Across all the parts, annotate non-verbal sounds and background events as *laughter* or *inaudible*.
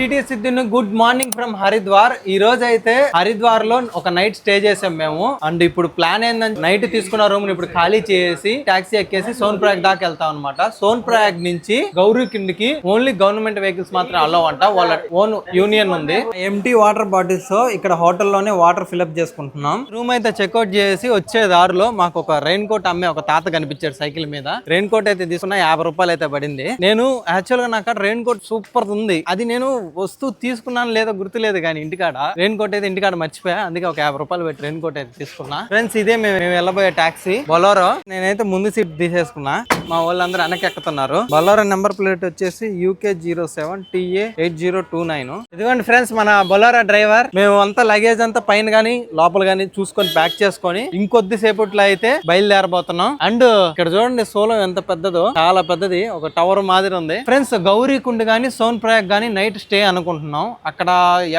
DTS Siddhin good morning from Haridwar. ఈ రోజు అయితే హరిద్వార్లో ఒక నైట్ స్టే చేసాం మేము. అండ్ ఇప్పుడు ప్లాన్ ఏంటంటే నైట్ తీసుకున్న రూమ్ ఇప్పుడు ఖాళీ చేసి టాక్సీ ఎక్కేసి సోన్ ప్రయాగ్ దాకా వెళ్తాం అనమాట సోన్ ప్రయాగ్ నుంచి గౌరీ కిందికి ఓన్లీ గవర్నమెంట్ వెహికల్స్ మాత్రం అలవ్ అంట. వాళ్ళ ఓన్ యూనియన్ ఉంది. ఎంటీ వాటర్ బాటిల్స్తో ఇక్కడ హోటల్లోనే వాటర్ ఫిల్అప్ చేసుకుంటున్నాం. రూమ్ అయితే చెక్అౌట్ చేసి వచ్చే దారిలో మాకు ఒక రెయిన్ కోట్ అమ్మే ఒక తాత కనిపించాడు సైకిల్ మీద. రెయిన్ కోట్ అయితే తీసుకున్నా యాభై రూపాయలు అయితే పడింది. నేను యాక్చువల్గా నాకు రెయిన్ కోట్ సూపర్ ఉంది. అది నేను వస్తువు తీసుకున్నాను లేదో గుర్తులేదు కానీ ఇంటికాడ. రెయిన్ కోట్ అయితే ఇంటికాడ మర్చిపోయా. అందుకే ఒక యాభై రూపాయలు పెట్టి రెయిన్ కోట్ అయితే తీసుకున్నా. ఫ్రెండ్స్ ఇదే మేము వెళ్ళబోయే టాక్సీ బొలోరో నేనైతే ముందు సీట్ తీసేసుకున్నా. మా వాళ్ళందరూ వెనక్కి ఎక్కుతున్నారు నెంబర్ ప్లేట్ వచ్చేసి UK zero seven TA eight zero two nine ఇదిగోండి ఫ్రెండ్స్ మన బొలారో డ్రైవర్. మేము అంతా లగేజ్ అంతా పైన గానీ లోపల గానీ చూసుకొని ప్యాక్ చేసుకొని ఇంకొద్ది సేపట్లో అయితే బయలుదేరబోతున్నాం. అండ్ ఇక్కడ చూడండి సోలం ఎంత పెద్దదో చాలా పెద్దది ఒక టవర్ మాదిరి ఉంది. ఫ్రెండ్స్ గౌరీకుండ్ గానీ సోన్ ప్రయాగ్ గానీ నైట్ స్టే అనుకుంటున్నాం. అక్కడ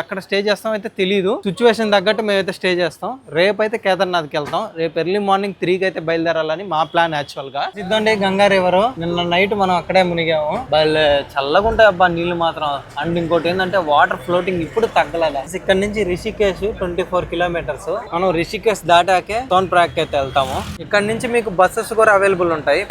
ఎక్కడ స్టే చేస్తాం అయితే తెలియదు సిచ్యువేషన్ తగ్గట్టు మేమైతే స్టే చేస్తాం. రేపు అయితే కేదార్నాథ్కి వెళ్తాం. రేపు ఎర్లీ మార్నింగ్ త్రీకి అయితే బయలుదేరాలని మా ప్లాన్ యాక్చువల్గా. ఇద్దండి గంగా రివర్ నిన్న నైట్ మనం అక్కడే మునిగాము. భలే చల్లగా ఉంటాయి అబ్బా నీళ్ళు మాత్రం. అండ్ ఇంకోటి ఏంటంటే వాటర్ ఫ్లోటింగ్ ఇప్పుడు తగ్గలేదు? ఇక్కడ నుంచి రిషికేశ్ ట్వంటీ ఫోర్ కిలోమీటర్స్. మనం రిషికేశ్ దాటాకే టోన్ ప్రాక్ అయితే వెళ్తాము. ఇక్కడ నుంచి మీకు బస్సెస్ కూడా అవైలబుల్ ఉంటాయి.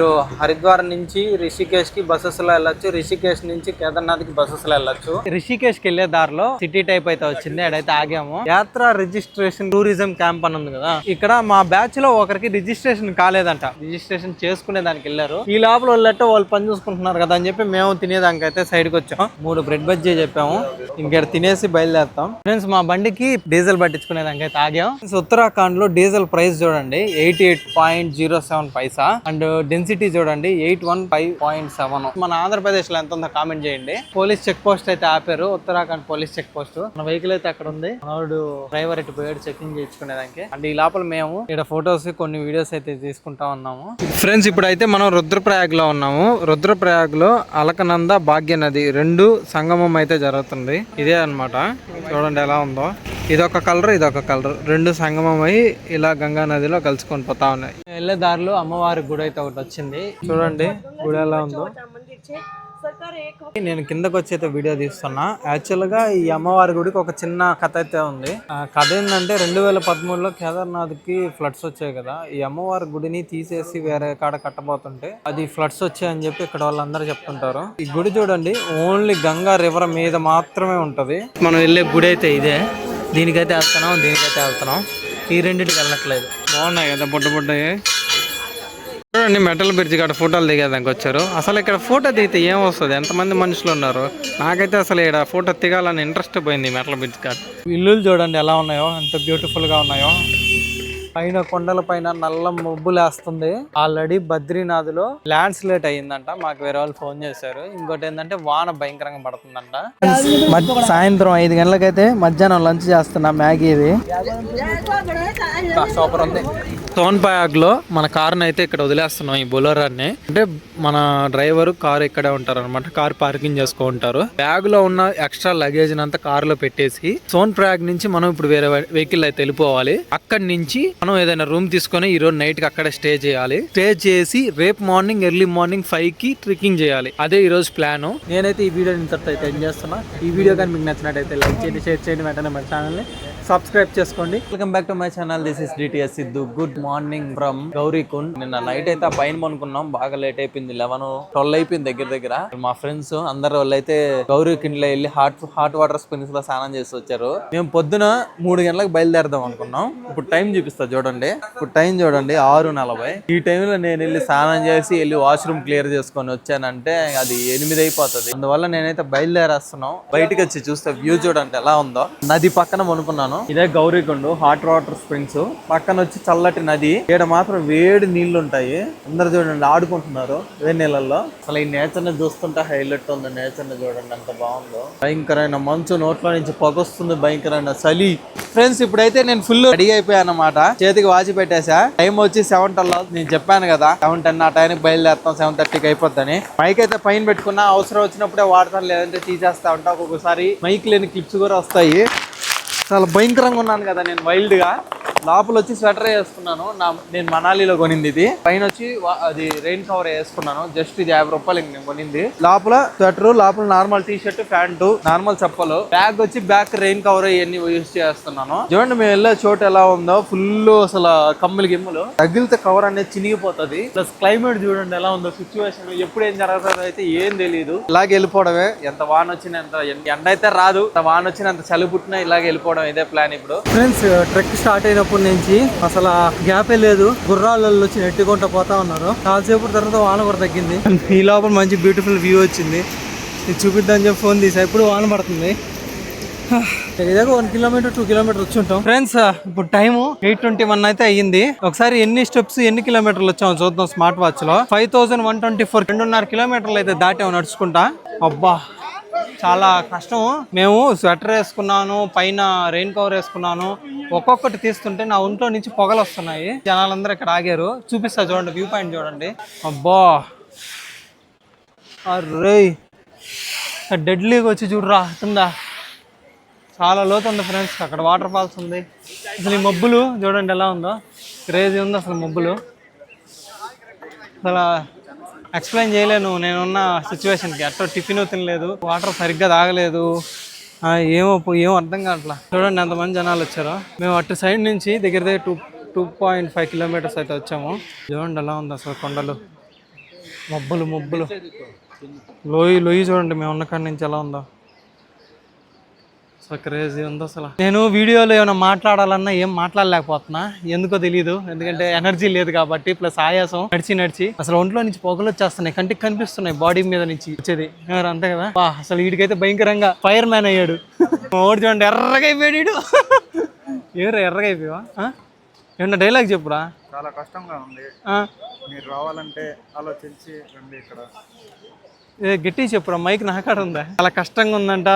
హరిద్వార్ నుంచి రిషికేశ్కి బస్సెస్లో వెళ్ళొచ్చు. రిషికేశ్ నుంచి కేదార్నాథ్కి బస్సెస్లో వెళ్ళొచ్చు. రిషికేశ్కి వెళ్ళే దారిలో సిటీ టైప్ అయితే వచ్చింది. అడైతే ఆగాము. యాత్ర రిజిస్ట్రేషన్ టూరిజం క్యాంప్ అని ఉంది కదా. ఇక్కడ మా బ్యాచ్లో ఒకరికి రిజిస్ట్రేషన్ కాలేదంట. రిజిస్ట్రేషన్ చేసుకునే దానికి వెళ్ళారు. ఈ లోపల వాళ్ళట్టు వాళ్ళు పని చూసుకుంటున్నారు కదా అని చెప్పి మేము తినేదానికి అయితే సైడ్కి వచ్చాం. మూడు బ్రెడ్ బజ్జీ చెప్పాము. ఇంకా తినేసి బయలుదేరుతాం. ఫ్రెండ్స్ మా బండికి డీజిల్ పట్టించుకునేదానికి అయితే ఆగాం. ఉత్తరాఖండ్లో డీజిల్ ప్రైస్ చూడండి. Eighty eight point zero seven Paisa. And density చూడండి. Eight one five point seven. మన ఆంధ్రప్రదేశ్లో ఎంత ఉందో కామెంట్ చేయండి. పోలీస్ చెక్ పోస్ట్ అయితే ఆపారు. Uttarakhand police check post. మన వెహికల్ అయితే అక్కడ ఉంది. మనోడు డ్రైవర్ ఇటు పోయాడు చెకింగ్ చేయించుకునేదానికి అండ్ ఈ లోపల మేము ఇక్కడ ఫొటోస్ కొన్ని వీడియోస్ అయితే తీసుకుంటా ఉన్నాము. ఫ్రెండ్స్ ఇప్పుడైతే మనం రుద్రప్రయాగ్లో ఉన్నాము. రుద్రప్రయాగ్లో అలకనంద భాగ్య నది రెండు సంగమం అయితే జరుగుతుంది. ఇదే అన్నమాట. చూడండి ఎలా ఉందో. ఇదొక కలర్ ఇదొక కలర్. రెండు సంగమం అయి ఇలా గంగా నదిలో కలుసుకొని పోతా ఉన్నాయి. వెళ్ళే దారిలో అమ్మవారి గుడి అయితే ఒకటి వచ్చింది. చూడండి గుడి ఎలా ఉందో. నేను కిందకు వచ్చి అయితే వీడియో తీస్తున్నా. యాక్చువల్గా ఈ అమ్మవారి గుడికి ఒక చిన్న కథ అయితే ఉంది. ఆ కథ ఏంటంటే రెండు వేల పదమూడులో కేదార్నాథ్కి ఫ్లడ్స్ వచ్చాయి కదా. ఈ అమ్మవారి గుడిని తీసేసి వేరే కాడ కట్టబోతుంటే అది ఫ్లడ్స్ వచ్చాయని చెప్పి ఇక్కడ వాళ్ళందరూ చెప్తుంటారు. ఈ గుడి చూడండి ఓన్లీ గంగా రివర్ మీద మాత్రమే ఉంటది. మనం వెళ్ళే గుడి అయితే ఇదే. దీనికైతే వెళ్తున్నాం దీనికైతే వెళ్తున్నాం. ఈ రెండింటికి వెళ్ళట్లేదు. బాగున్నాయి కదా బుడ్డ బుడ్డవి చూడండి మెటల్ బ్రిడ్జ్ కాడ ఫోటోలు దిగేదానికి వచ్చారు. అసలు ఇక్కడ ఫోటో దిగితే ఏం వస్తుంది? ఎంతమంది మనుషులు ఉన్నారు? నాకైతే అసలు ఇక్కడ ఫోటో దిగాలని ఇంట్రెస్ట్ పోయింది మెటల్ బ్రిడ్జ్ కాడ. ఇల్లులు చూడండి ఎలా ఉన్నాయో? ఎంత బ్యూటిఫుల్గా ఉన్నాయో. పైన కొండల పైన నల్ల మబ్బులేస్తుంది. ఆల్రెడీ బద్రీనాథ్లో ల్యాండ్ స్లేట్ అయ్యిందంట. మాకు వేరే వాళ్ళు ఫోన్ చేశారు. ఇంకోటి ఏంటంటే వాన భయంకరంగా పడుతుందంట. సాయంత్రం ఐదు గంటలకైతే మధ్యాహ్నం లంచ్ చేస్తున్నా మ్యాగీ ఇది సూపర్ ఉంది. సోన్పాయాగ్లో మన కార్ని అయితే ఇక్కడ వదిలేస్తున్నాం ఈ బొలోరాన్ని అంటే మన డ్రైవర్ కార్ ఇక్కడే ఉంటారు అనమాట కార్ పార్కింగ్ చేసుకో ఉంటారు బ్యాగ్లో ఉన్న ఎక్స్ట్రా లగేజ్ అంతా కార్లో పెట్టేసి సోన్ ప్రాగ్ నుంచి మనం ఇప్పుడు వేరే వెహికల్ అయితే వెళ్ళిపోవాలి. అక్కడి నుంచి మనం ఏదైనా రూమ్ తీసుకొని ఈ రోజు నైట్కి అక్కడే స్టే చేయాలి. స్టే చేసి రేపు మార్నింగ్ ఎర్లీ మార్నింగ్ ఫైవ్కి ట్రెక్కింగ్ చేయాలి. అదే ఈ రోజు ప్లాన్. నేనైతే ఈ వీడియో ఇంతటితో అయితే ఎండ్ చేస్తున్నా. ఈ వీడియో కానీ మీకు నచ్చినట్టయితే లైక్ చేయండి షేర్ చేయండి. వెంటనే మన ఛానల్ని సబ్స్క్రైబ్ చేసుకోండి. Welcome back to my channel this is DTS Siddhu good morning from Gaurikund నిన్న నైట్ అయితే ఆ పైన అనుకున్నాం బాగా లేట్ అయిపోయింది. లెవెన్ ట్వెల్వ్ అయిపోయింది దగ్గర దగ్గర. మా ఫ్రెండ్స్ అందరు వాళ్ళు అయితే గౌరీకుండ్ వెళ్ళి హాట్ హాట్ వాటర్ స్పిన్స్లో స్నానం చేసి వచ్చారు. మేము పొద్దున మూడు గంటలకు బయలుదేరదాం అనుకున్నాం. ఇప్పుడు టైం చూపిస్తా చూడండి. ఇప్పుడు టైం చూడండి. ఆరు నలభై. ఈ టైంలో నేను వెళ్ళి స్నానం చేసి వెళ్ళి వాష్రూమ్ క్లియర్ చేసుకొని వచ్చానంటే అది ఎనిమిది అయిపోతుంది. అందువల్ల నేనైతే బయలుదేరేస్తున్నాం. బయటకు వచ్చి చూస్తే వ్యూ చూడండి ఎలా ఉందో. నది పక్కన అనుకున్నాను ఇదే గౌరీకొండ హాట్ వాటర్ స్ప్రింగ్స్ పక్కన వచ్చి చల్లటి నది. ఇక్కడ మాత్రం వేడి నీళ్ళు ఉంటాయి. అందరు చూడండి ఆడుకుంటున్నారు వేడి నీళ్ళల్లో. అసలు ఈ నేచర్ని చూస్తుంటే హైలైట్ ఉంది. నేచర్ని చూడండి ఎంత బాగుందో. భయంకరమైన మంచు నోట్లో నుంచి పొగొస్తుంది భయంకరమైన చలి. ఫ్రెండ్స్ ఇప్పుడైతే నేను ఫుల్ రెడీ అయిపోయాను అనమాట చేతికి వాచి పెట్టేసా. టైం వచ్చి సెవెన్ టెన్ నేను చెప్పాను కదా సెవెన్ టెన్ ఆ టైంకి బయలుదేరుతాం సెవెన్ థర్టీకి అయిపోద్దని. మైక్ అయితే పైన పెట్టుకున్నా అవసరం వచ్చినప్పుడే వాడతాను లేదంటే తీసేస్తా ఉంటా ఒక్కొక్కసారి. మైక్ లేని క్లిప్స్ కూడా వస్తాయి. చాలా భయంకరంగా ఉన్నాను కదా నేను వైల్డ్గా లోపల వచ్చి స్వెటర్ వేసుకున్నాను. నా నేను మనాలిలో కొనింది ఇది. పైన వచ్చి అది రెయిన్ కవర్ వేసుకున్నాను. జస్ట్ ఇది యాభై రూపాయలు నేను కొనింది. లోపల స్వెటర్ లోపల normal T shirt pant normal చెప్పలు బ్యాగ్ వచ్చి బ్యాక్ రెయిన్ కవర్ ఇవన్నీ యూజ్ చేస్తున్నాను. చూడండి మేము వెళ్ళే చోటు ఎలా ఉందో. ఫుల్ అసలు కమ్ములు గిమ్ములు. తగిలితే కవర్ అనేది చినిగిపోతుంది. ప్లస్ క్లైమేట్ చూడండి ఎలా ఉందో. సిచ్యువేషన్ ఎప్పుడు ఏం జరుగుతుందో అయితే ఏం తెలియదు ఇలాగే వెళ్ళిపోవడమే. ఎంత వాన వచ్చిన ఎంత ఎండ అయితే రాదు. ఎంత వాన వచ్చిన అంత చలి పుట్టినా ఇలాగే వెళ్ళిపోవడం ఇదే ప్లాన్ ఇప్పుడు. ఫ్రెండ్స్ ట్రెక్ స్టార్ట్ అయినప్పటి నుంచి అసలు గ్యాపే లేదు. గుర్రాలలో వచ్చి నెట్టుకుంటూ పోతా ఉన్నారు. కాసేపు తర్వాత వాన కూడా తగ్గింది. ఈ లోపల మంచి బ్యూటిఫుల్ వ్యూ వచ్చింది. ఇది చూపిద్దాం చెప్పి ఫోన్ తీసా. ఇప్పుడు వాన పడుతుంది. ఏదో వన్ కిలోమీటర్ టూ కిలోమీటర్ వచ్చి ఉంటాం. ఫ్రెండ్స్ ఇప్పుడు టైం ఎయిట్ ట్వంటీ వన్ అయితే అయ్యింది. ఒకసారి ఎన్ని స్టెప్స్ ఎన్ని కిలోమీటర్లు వచ్చామో చూద్దాం smart వాచ్లో. Five thousand one twenty four రెండున్నర కిలోమీటర్లు అయితే దాటాము నడుచుకుంటా. అబ్బా చాలా కష్టం. మేము స్వెటర్ వేసుకున్నాను పైన రెయిన్ కవర్ వేసుకున్నాను. ఒక్కొక్కటి తీస్తుంటే నా ఒంట్లో నుంచి పొగలు వస్తున్నాయి. జనాలందరూ ఇక్కడ ఆగారు. చూపిస్తా చూడండి వ్యూ పాయింట్ చూడండి. అబ్బా! అర్రే! డెడ్లీగా వచ్చి చూడరా కింద. చాలా లోతు ఉంది ఫ్రెండ్స్ అక్కడ వాటర్ ఫాల్స్ ఉంది. అసలు ఈ మబ్బులు చూడండి ఎలా ఉందో. క్రేజీ ఉంది అసలు మబ్బులు. అసలు ఎక్స్ప్లెయిన్ చేయలేను నేనున్న సిచ్యువేషన్కి అట్లా టిఫిన్ తినలేదు వాటర్ సరిగ్గా తాగలేదు. ఏమో ఏం అర్థం కావట్లా. చూడండి ఎంతమంది జనాలు వచ్చారో. మేము అటు సైడ్ నుంచి దగ్గర దగ్గర two two point five kilometres అయితే వచ్చాము. చూడండి ఎలా ఉంది అసలు కొండలు. మబ్బులు మబ్బులు. లోయి లోయి చూడండి మేము ఉన్న కాడి నుంచి ఎలా ఉందో. అసలు క్రేజీ ఉంది అసలు. నేను వీడియోలో ఏమైనా మాట్లాడాలన్నా ఏం మాట్లాడలేకపోతున్నా. ఎందుకో తెలియదు ఎందుకంటే ఎనర్జీ లేదు కాబట్టి ప్లస్ ఆయాసం. నడిచి నడిచి. అసలు ఒంట్లో నుంచి పొగలు వచ్చేస్తున్నాయి. కంటికి కనిపిస్తున్నాయి బాడీ మీద నుంచి వచ్చేది. అంతే కదా? వా, అసలు వీడికైతే భయంకరంగా ఫైర్ మ్యాన్ అయ్యాడు. ఓడి చూడండి ఎర్రగా అయిపోయాడు. ఎవరు ఎర్రగా అయిపోయావా? ఏమన్నా డైలాగ్ చెప్పురా? చాలా కష్టంగా ఉంది. ఆ? మీరు రావాలంటే ఆలోచించి రండి ఇక్కడ. గట్టి చెప్పురా మైక్ నా కాడ ఉందా? చాలా కష్టంగా ఉందంట.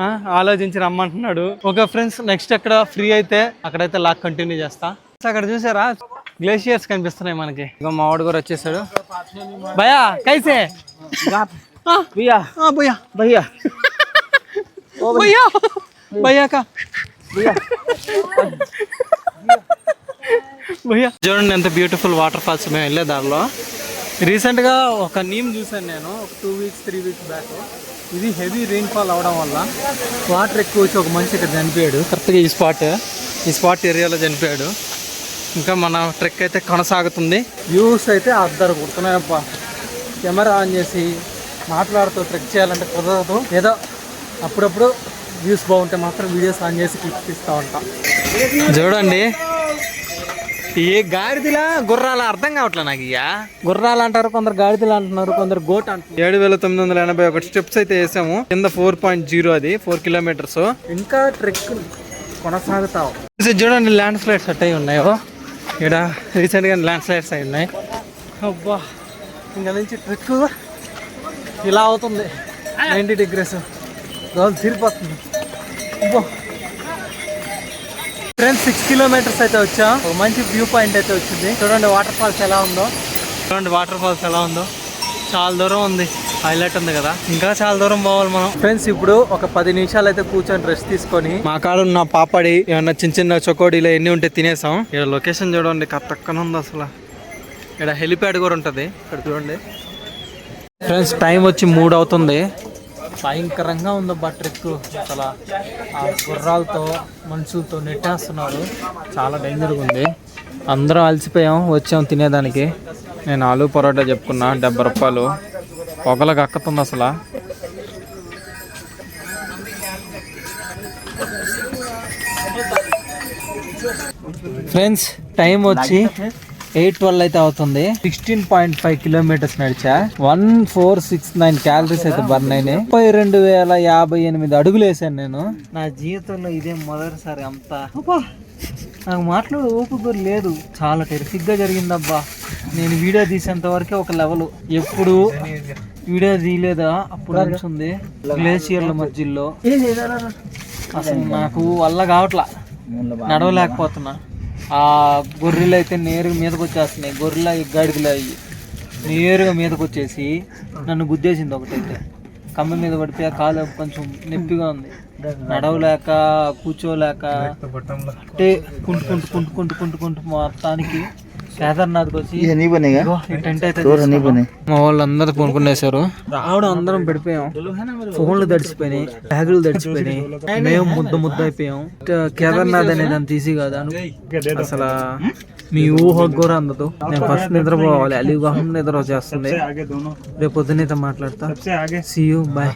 ఆ, ఆలోచించి రమ్మంటున్నాడు. ఓకే ఫ్రెండ్స్ నెక్స్ట్ ఎక్కడ ఫ్రీ అయితే అక్కడైతే లాక్ కంటిన్యూ చేస్తా. అక్కడ చూసారా? గ్లేషియర్స్ కనిపిస్తున్నాయి మనకి. ఇక మా వాడు కూడా వచ్చేసాడు. భయా కైసే. *laughs* భయ్యా. భయ్యా. చూడండి ఎంత బ్యూటిఫుల్ వాటర్ ఫాల్స్ మేము వెళ్ళే దారిలో. రీసెంట్గా ఒక నీమ్ చూసాను నేను ఒక two weeks three weeks back ఇది హెవీ రెయిన్ఫాల్ అవడం వల్ల వాటర్ ఎక్కువ వచ్చి ఒక మనిషి ఇక్కడ చనిపోయాడు. కరెక్ట్గా ఈ స్పాట్ ఈ స్పాట్ ఏరియాలో చనిపోయాడు. ఇంకా మన ట్రెక్ అయితే కొనసాగుతుంది. వ్యూస్ అయితే అద్దరు కుడుతున్నాయప్ప కెమెరా ఆన్ చేసి మాట్లాడుతూ ట్రెక్ చేయాలంటే కుదరదు. ఏదో అప్పుడప్పుడు వ్యూస్ బాగుంటే మాత్రం వీడియోస్ ఆన్ చేసి క్లిక్ ఇస్తూ ఉంటాం. చూడండి. ఏ గాడిదిలా గుర్రాల? అర్థం కావట్లే నాకు ఇక గుర్రాలు అంటారు కొందరు గాడిదలు అంటున్నారు కొందరు గోట్ అంటున్నారు. ఏడు వేల తొమ్మిది వందల ఎనభై ఒకటి స్టెప్స్ అయితే వేసాము. కింద ఫోర్ పాయింట్ జీరో అది ఫోర్ కిలోమీటర్స్. ఇంకా ట్రెక్ కొనసాగుతావు. చూడండి ల్యాండ్ స్లైడ్స్ అట్ అయి ఉన్నాయో. ఇక్కడ రీసెంట్గా ల్యాండ్ స్లైడ్స్ అయి ఉన్నాయి. అబ్బా ఇంకా నుంచి ట్రెక్ ఇలా అవుతుంది. Ninety degrees. రోజు తిరిగిపోతుంది అబ్బా. ఫ్రెండ్స్ సిక్స్ కిలోమీటర్స్ అయితే వచ్చా. ఒక మంచి వ్యూ పాయింట్ అయితే వచ్చింది. చూడండి వాటర్ ఫాల్స్ ఎలా ఉందో. చూడండి వాటర్ ఫాల్స్ ఎలా ఉందో. చాలా దూరం ఉంది. హైలైట్ ఉంది కదా. ఇంకా చాలా దూరం పోవాలి మనం. ఫ్రెండ్స్ ఇప్పుడు ఒక పది నిమిషాలు అయితే కూర్చొని రెస్ట్ తీసుకొని మా కాడ ఉన్న పాపడి ఏమన్నా చిన్న చిన్న చొకోడీలు ఎన్ని ఉంటే తినేసాం. ఇక్కడ లొకేషన్ చూడండి కరెక్ట్ ఉంది అసలు. ఇక్కడ హెలిప్యాడ్ కూడా ఉంటుంది. ఇక్కడ చూడండి. ఫ్రెండ్స్ టైం వచ్చి మూడు అవుతుంది. భయంకరంగా ఉందబ్బా ట్రిక్ అసలు ఆ గుర్రాలతో మనుషులతో నెట్టేస్తున్నారు. చాలా డేంజర్గా ఉంది. అందరం అలసిపోయాం వచ్చాం తినేదానికి. నేను ఆలు పరోటా చెప్పుకున్నా డెబ్బై రూపాయలు. పొగలకు అక్కతుంది అసలు. ఫ్రెండ్స్ టైం వచ్చి ఎయిట్ ట్వెల్వ్ అయితే అవుతుంది. Sixteen point five kilometres నడిచా. One four six nine calories అయితే బర్న్ అయినాయి ముప్పై రెండు వేల యాభై ఎనిమిది అడుగులు వేసాను నేను. నా జీవితంలో ఇదే మొదటిసారి అంతా. అబ్బా, నాకు మాట్లాడే ఓపిక లేదు. చాలా టెరిఫిక్గా జరిగిందబ్బా. నేను వీడియో తీసేంత వరకే ఒక లెవెల్. ఎప్పుడు వీడియో తీయలేదా? అప్పుడు అనిపిస్తుంది గ్లేషియర్ల మధ్యలో. అసలు నాకు వల్ల కావట్లా. నడవలేకపోతున్నా. ఆ గొర్రెలు అయితే నేరుగా మీదకి వచ్చేస్తున్నాయి. గొర్రెల గాడిదలు అయ్యి నేరుగా మీదకి వచ్చేసి నన్ను గుద్దేసింది ఒకటైతే. కమ్మ మీద ఆ కాలు కొంచెం నొప్పిగా ఉంది. నడవలేక కూర్చోలేక అంటే కుంటు కుంటు కుంటు కుంటు కుంటు మొత్తానికి కేదార్నాథ్కి వచ్చి టెంట్ అయితే. మా వాళ్ళు అందరూ కొనుక్కునేశారు రావడం అందరం పడిపోయాం. ఫోన్లు తడిచిపోయినాయి బ్యాగులు తడిచిపోయినాయి. మేము ముద్ద ముద్ద అయిపోయాం. కేదార్నాథ్ అనేది అంత ఈజీ కాదు అను. అసలు మీ ఊహకు కూడా అందదు. నేను ఫస్ట్ నిద్రపోవాలి. అలీగాహం నిద్ర వచ్చేస్తుంది. రేపు పొద్దున్నైతే మాట్లాడతా. See you bye